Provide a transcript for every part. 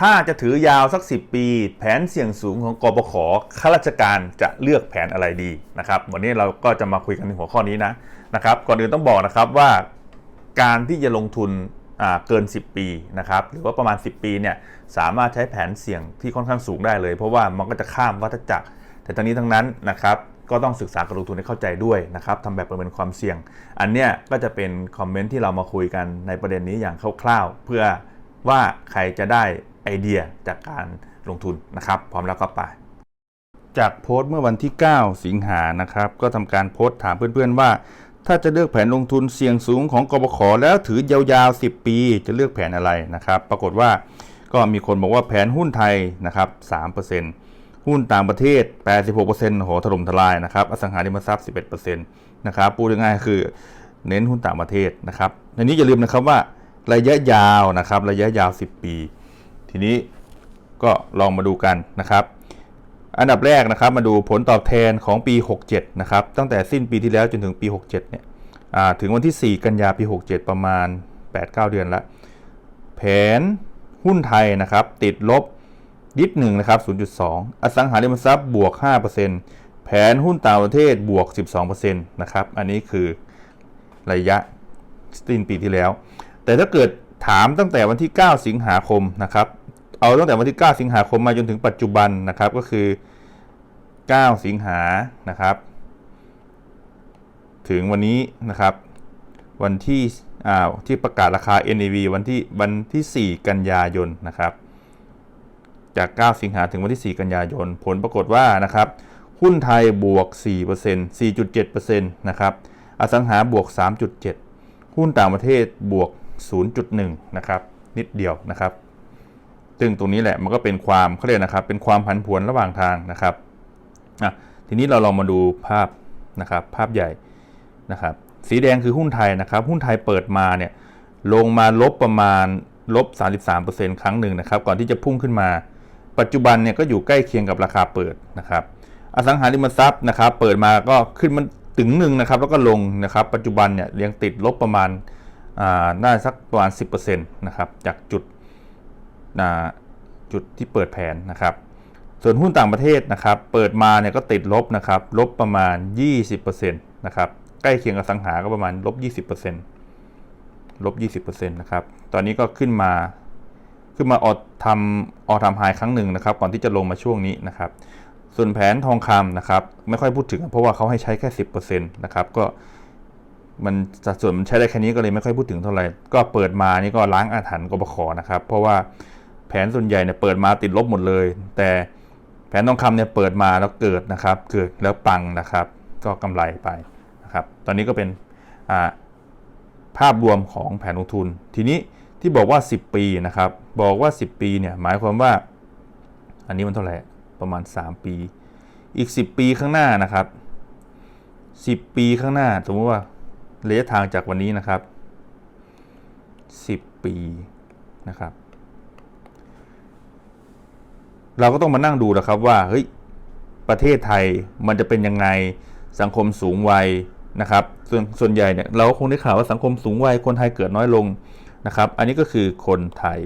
ถ้าจะถือยาวสัก 10 ปี แผนเสี่ยงสูงของกปขข้าราชการจะเลือกแผนอะไรดีนะครับวันนี้เราก็จะมาคุยกันในหัวข้อนี้นะนะครับ ก่อนอื่นต้องบอกนะครับว่าการที่จะลงทุนอ่าเกิน 10 ปีนะครับหรือว่าประมาณ 10 ปีเนี่ยสามารถใช้แผนเสี่ยงที่ค่อนข้างสูงได้เลย เพราะว่ามันก็จะข้ามวัฏจักร แต่ทั้งนี้ทั้งนั้นนะครับก็ต้องศึกษาการลงทุนให้เข้าใจด้วยนะครับทำแบบประเมินความเสี่ยง อันเนี้ยก็จะเป็นคอมเมนต์ที่เรามาคุยกันในประเด็นนี้อย่างคร่าวๆ เพื่อว่าใครจะได้ ไอเดียจากการลงทุนนะครับ พร้อมแล้วก็ไป จากโพสต์เมื่อวันที่ 9 สิงหานะครับ ก็ทำการโพสต์ถามเพื่อนๆว่า ถ้าจะเลือกแผนลงทุนเสี่ยงสูงของกบขแล้วถือยาวๆ 10 ปีจะเลือกแผนอะไรนะครับ ปรากฏว่าก็มีคนบอกว่าแผนหุ้นไทยนะครับ3%หุ้นต่างประเทศ 86%โหถล่มทลายนะครับ อสังหาริมทรัพย์ 11%นะครับพูดง่ายๆคือเน้นหุ้นต่างประเทศนะครับในนี้อย่าลืมนะครับว่าระยะยาวนะครับระยะยาว 10 ปี ทีนี้ก็ลองมาดูกันนะครับ อันดับแรกนะครับมาดูผลตอบแทนของปี 67 นะครับ ตั้งแต่สิ้นปีที่แล้วจนถึงปี 67 เนี่ยถึงวันที่ 4 กันยาปี 67 ประมาณ 8-9 เดือนละแผนหุ้นไทยนะครับ ติดลบยิดหนึ่งนะครับ 0.2 อสังหาริมทรัพย์บวก 5%แผนหุ้นต่างประเทศบวก 12%นะครับ อันนี้คือระยะสิ้นปีที่แล้ว แต่ถ้าเกิดถามตั้งแต่วันที่ 9 สิงหาคมนะครับ เอาตั้งแต่วันที่ 9 สิงหาคมมาจนถึงปัจจุบันนะครับก็คือ 9 สิงหานะครับ ถึงวันนี้นะครับ วันที่อ่าที่ประกาศราคา NAV วันที่วันที่ 4 กันยายนนะครับ จาก 9 สิงหาถึงวันที่ 4 กันยายน ผลปรากฏว่านะครับหุ้นไทยบวก 4% 4.7%นะครับ อสังหาบวก 3.7 หุ้นต่างประเทศบวก 0.1 นะครับ นิดเดียวนะครับ ซึ่งตรงนี้แหละมันก็เป็นความเขาเรียกนะครับ เป็นความผันผวนระหว่างทางนะครับอะทีนี้เราลองมาดูภาพนะครับ ภาพใหญ่นะครับ สีแดงคือหุ้นไทยนะครับ หุ้นไทยเปิดมาเนี่ยลงมาลบประมาณลบ 33%ครั้งหนึ่งนะครับ ก่อนที่จะพุ่งขึ้นมา ปัจจุบันเนี่ยก็อยู่ใกล้เคียงกับราคาเปิดนะครับ อสังหาริมทรัพย์นะครับ เปิดมาก็ขึ้นมันถึงหนึ่งนะครับ แล้วก็ลงนะครับ ปัจจุบันเนี่ยยังติดลบประมาณอ่าน่าสักประมาณ 10%นะครับ จากจุด จุดที่เปิดแผนนะครับ ส่วนหุ้นต่างประเทศนะครับ เปิดมาเนี่ยก็ติดลบนะครับ ลบประมาณ 20%นะครับ ใกล้เคียงกับสังหาก็ประมาณลบ 20%ลบ 20%นะครับ ตอนนี้ก็ขึ้นมา ขึ้นมาออทำออทำไฮครั้งหนึ่งนะครับ ก่อนที่จะลงมาช่วงนี้นะครับ ส่วนแผนทองคำนะครับ ไม่ค่อยพูดถึง เพราะว่าเขาให้ใช้แค่ 10%นะครับ ก็มันสัดส่วนมันใช้ได้แค่นี้ก็เลยไม่ค่อยพูดถึงเท่าไหร่ ก็เปิดมานี่ก็ล้างอาถรรพ์กบขนะครับ เพราะว่า แผนส่วนใหญ่เนี่ยเปิดมาติดลบหมดเลย แต่แผนทองคำเนี่ยเปิดมาแล้วเกิดนะครับ เกิดแล้วปังนะครับ ก็กำไรไปนะครับ ตอนนี้ก็เป็นภาพรวมของแผนลงทุน ทีนี้ที่บอกว่า 10 ปีนะครับ บอกว่า 10 ปีเนี่ยหมายความว่า อันนี้มันเท่าไหร่ประมาณ 3 ปี อีก 10 ปีข้างหน้านะครับ 10 ปีข้างหน้า สมมติว่าระยะทางจากวันนี้นะครับ 10 ปีนะครับ เราก็ต้องมานั่งดูนะครับว่าเฮ้ยประเทศไทยมันจะเป็นยังไงสังคมสูงวัยนะครับ ส่วนส่วนใหญ่เนี่ยเราก็คงได้ข่าวว่าสังคมสูงวัยคนไทยเกิดน้อยลงนะครับ อันนี้ก็คือคนไทย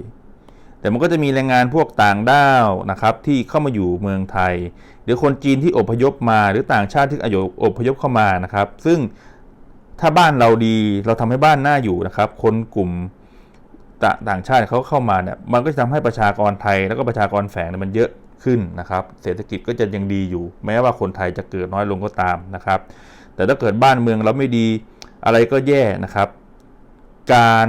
แต่มันก็จะมีแรงงานพวกต่างด้าวนะครับที่เข้ามาอยู่เมืองไทย หรือคนจีนที่อพยพมา หรือต่างชาติที่อพยพเข้ามานะครับ ซึ่งถ้าบ้านเราดีเราทำให้บ้านน่าอยู่นะครับ คนกลุ่ม ตต่างชาติเขาเข้ามาเนี่ยมันก็จะทำให้ประชากรไทยแล้วก็ประชากรแฝงเนี่ยมันเยอะขึ้นนะครับ เศรษฐกิจก็จะยังดีอยู่ แม้ว่าคนไทยจะเกิดน้อยลงก็ตามนะครับ แต่ถ้าเกิดบ้านเมืองเราไม่ดีอะไรก็แย่นะครับ การ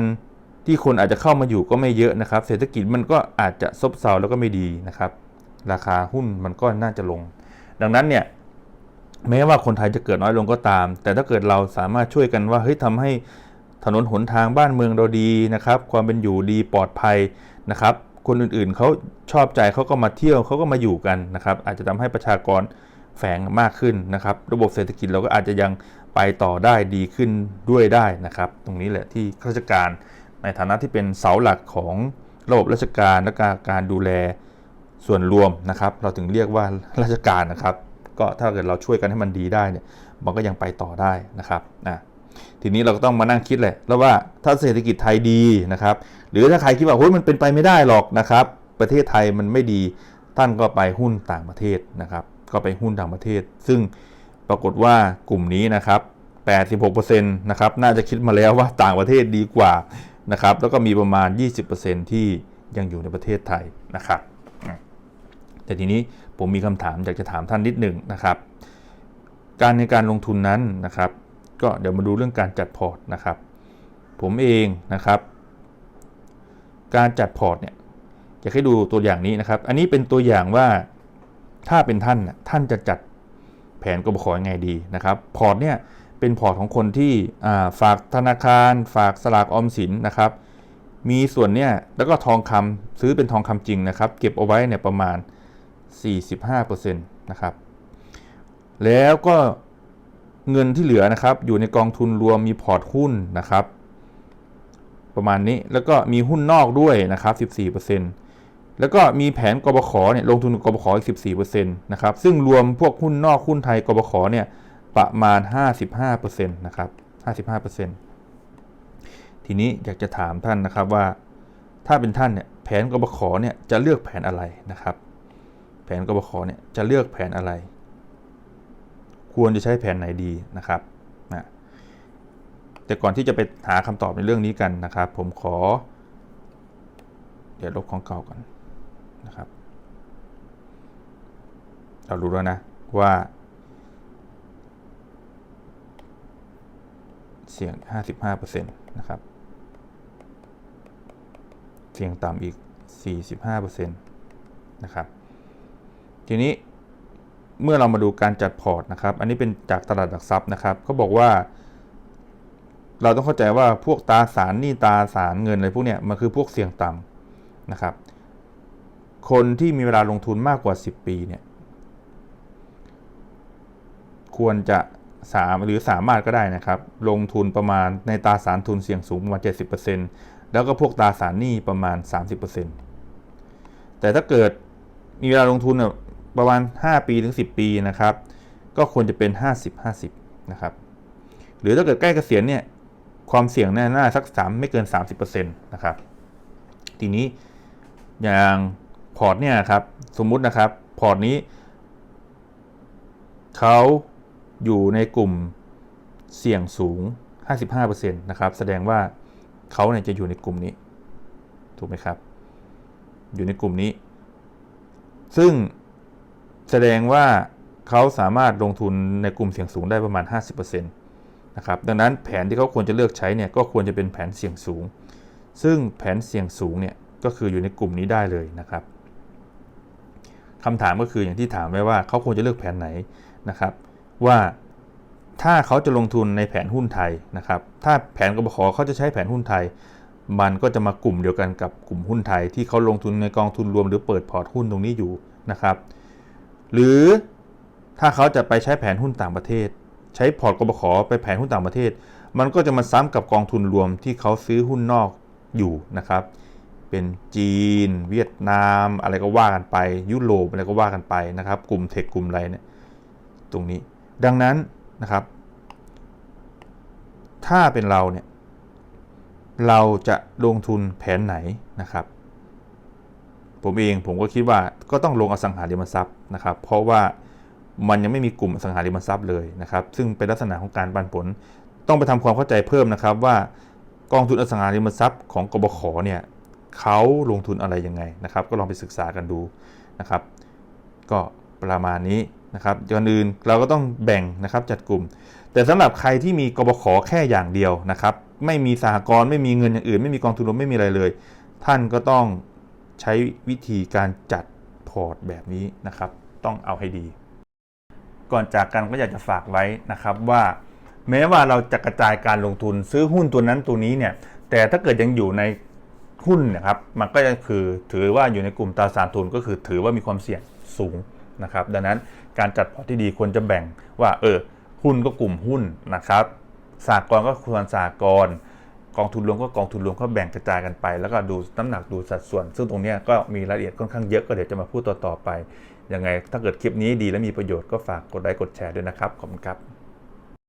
ที่คนอาจจะเข้ามาอยู่ก็ไม่เยอะนะครับ เศรษฐกิจมันก็อาจจะซบเซาแล้วก็ไม่ดีนะครับ ราคาหุ้นมันก็น่าจะลง ดังนั้นเนี่ยแม้ว่าคนไทยจะเกิดน้อยลงก็ตาม แต่ถ้าเกิดเราสามารถช่วยกันว่าเฮ้ยทำให้ ถนนหนทางบ้านเมืองเราดีนะครับ ความเป็นอยู่ดีปลอดภัยนะครับ คนอื่นๆเขาชอบใจเขาก็มาเที่ยวเขาก็มาอยู่กันนะครับ อาจจะทำให้ประชากรแฝงมากขึ้นนะครับ ระบบเศรษฐกิจเราก็อาจจะยังไปต่อได้ดีขึ้นด้วยได้นะครับ ตรงนี้แหละที่ข้าราชการในฐานะที่เป็นเสาหลักของระบบราชการและการการดูแลส่วนรวมนะครับ เราถึงเรียกว่าราชการนะครับ ก็ถ้าเกิดเราช่วยกันให้มันดีได้เนี่ยมันก็ยังไปต่อได้นะครับนะ ทีนี้เราก็ต้องมานั่งคิดแหละแล้วว่าถ้าเศรษฐกิจไทยดีนะครับ หรือถ้าใครคิดว่าเฮ้ยมันเป็นไปไม่ได้หรอกนะครับ ประเทศไทยมันไม่ดีท่านก็ไปหุ้นต่างประเทศนะครับ ก็ไปหุ้นต่างประเทศ ซึ่งปรากฏว่ากลุ่มนี้นะครับ 86%นะครับน่าจะคิดมาแล้วว่าต่างประเทศดีกว่านะครับ แล้วก็มีประมาณ 20%ที่ยังอยู่ในประเทศไทยนะครับ แต่ทีนี้ผมมีคำถามอยากจะถามท่านนิดหนึ่งนะครับ การในการลงทุนนั้นนะครับ ก็เดี๋ยวมาดูเรื่องการจัดพอร์ตนะครับ ผมเองนะครับ การจัดพอร์ตเนี่ยอยากให้ดูตัวอย่างนี้นะครับ อันนี้เป็นตัวอย่างว่าถ้าเป็นท่านท่านจะจัดแผนกบขยังไงดีนะครับ พอร์ตเนี่ยเป็นพอร์ตของคนที่ฝากธนาคาร ฝากสลากออมสินนะครับ มีส่วนเนี่ยแล้วก็ทองคำซื้อเป็นทองคำจริงนะครับ เก็บเอาไว้เนี่ยประมาณ 45%นะครับ แล้วก็ เงินที่เหลือนะครับ อยู่ในกองทุนรวมมีพอร์ตหุ้นนะครับ ประมาณนี้แล้วก็มีหุ้นนอกด้วยนะครับ 14%แล้วก็มีแผนกบขเนี่ยลงทุนกบกบขอีก 14%นะครับ ซึ่งรวมพวกหุ้นนอกหุ้นไทยกบขเนี่ยประมาณ 55%นะครับ 55%ทีนี้อยากจะถามท่านนะครับว่า ถ้าเป็นท่านเนี่ยแผนกบขเนี่ยจะเลือกแผนอะไรนะครับ แผนกบขเนี่ยจะเลือกแผนอะไร ควรจะใช้แผนไหนดีนะครับนะแต่ก่อนที่จะไปหาคำตอบในเรื่องนี้กันนะครับ ผมขอ เดี๋ยวลบของเก่าก่อนนะครับ เรารู้แล้วนะว่า เสี่ยง 55%นะครับ เสี่ยงต่ำอีก 45%นะครับ ทีนี้ เมื่อเรามาดูการจัดพอร์ตนะครับ อันนี้เป็นจากตลาดหลักทรัพย์นะครับเขาบอกว่า เราต้องเข้าใจว่าพวกตราสารหนี้ตราสารเงินอะไรพวกเนี้ยมันคือพวกเสี่ยงต่ำนะครับ คนที่มีเวลาลงทุนมากกว่า 10 ปีเนี่ยควรจะสามหรือสามารถก็ได้นะครับ ลงทุนประมาณในตราสารทุนเสี่ยงสูงประมาณ 70%แล้วก็พวกตราสารหนี้ประมาณ 30%แต่ถ้าเกิดมีเวลาลงทุนเนี่ย ประมาณ 5 ปีถึง 10 ปีนะครับ ก็ควรจะเป็น 50-50 นะครับ หรือถ้าเกิดใกล้เกษียณเนี่ย ความเสี่ยงแน่น่าสัก 3 ไม่เกิน 30%นะครับ ทีนี้อย่างพอร์ตเนี่ยครับ สมมุตินะครับ พอร์ตนี้เขาอยู่ในกลุ่มเสี่ยงสูง 55%นะครับ แสดงว่าเขาเนี่ยจะอยู่ในกลุ่มนี้ ถูกไหมครับ อยู่ในกลุ่มนี้ ซึ่ง แสดงว่าเขาสามารถลงทุนในกลุ่มเสี่ยงสูงได้ประมาณ 50%นะครับดังนั้นแผนที่เขาควรจะเลือกใช้เนี่ยก็ควรจะเป็นแผนเสี่ยงสูง ซึ่งแผนเสี่ยงสูงเนี่ยก็คืออยู่ในกลุ่มนี้ได้เลยนะครับคำถามก็คืออย่างที่ถามไว้ว่าเขาควรจะเลือกแผนไหนนะครับว่าถ้าเขาจะลงทุนในแผนหุ้นไทยนะครับ ถ้าแผนกบขเขาจะใช้แผนหุ้นไทย มันก็จะมากลุ่มเดียวกันกับกลุ่มหุ้นไทย ที่เขาลงทุนในกองทุนรวมหรือเปิดพอร์ตหุ้นตรงนี้อยู่นะครับ หรือถ้าเขาจะไปใช้แผนหุ้นต่างประเทศ ใช้พอร์ตกบขไปแผนหุ้นต่างประเทศ มันก็จะมาซ้ำกับกองทุนรวมที่เขาซื้อหุ้นนอกอยู่นะครับ เป็นจีน เวียดนาม อะไรก็ว่ากันไป ยุโรปอะไรก็ว่ากันไปนะครับ กลุ่มเทคกลุ่มอะไรเนี่ยตรงนี้ดังนั้นนะครับ ถ้าเป็นเราเนี่ยเราจะลงทุนแผนไหนนะครับ ผมเองผมก็คิดว่าก็ต้องลงอสังหาริมทรัพย์ นะครับเพราะว่ามันยังไม่มีกลุ่มสังหาริมทรัพย์เลยนะครับซึ่งเป็นลักษณะของการปันผล ต้องไปทำความเข้าใจเพิ่มนะครับว่ากองทุนอสังหาริมทรัพย์ของกบขเนี่ยเขาลงทุนอะไรยังไงนะครับก็ลองไปศึกษากันดูนะครับ ก็ประมาณนี้นะครับก่อนอื่นเราก็ต้องแบ่งนะครับจัดกลุ่ม แต่สำหรับใครที่มีกบขแค่อย่างเดียวนะครับไม่มีสหกรณ์ไม่มีเงินอย่างอื่น ไม่มีกองทุนรวมไม่มีอะไรเลย ท่านก็ต้องใช้วิธีการจัดพอร์ตแบบนี้นะครับ ต้องเอาให้ดี ก่อนจากกันก็อยากจะฝากไว้นะครับว่า แม้ว่าเราจะกระจายการลงทุนซื้อหุ้นตัวนั้นตัวนี้เนี่ย แต่ถ้าเกิดยังอยู่ในหุ้นนะครับ มันก็จะคือถือว่าอยู่ในกลุ่มตราสารทุนก็คือถือว่ามีความเสี่ยงสูงนะครับ ดังนั้นการจัดพอร์ตที่ดีควรจะแบ่งว่า เออ หุ้นก็กลุ่มหุ้นนะครับสากลก็ควรสากลกองทุนรวมก็กองทุนรวมก็แบ่งกระจายกันไป แล้วก็ดูน้ำหนักดูสัดส่วน ซึ่งตรงนี้ก็มีรายละเอียดค่อนข้างเยอะก็เดี๋ยวจะมาพูดต่อๆไป ยังไงถ้าเกิดคลิปนี้ดีและมีประโยชน์ก็ฝากกดไลค์กดแชร์ด้วยนะครับ ขอบคุณครับ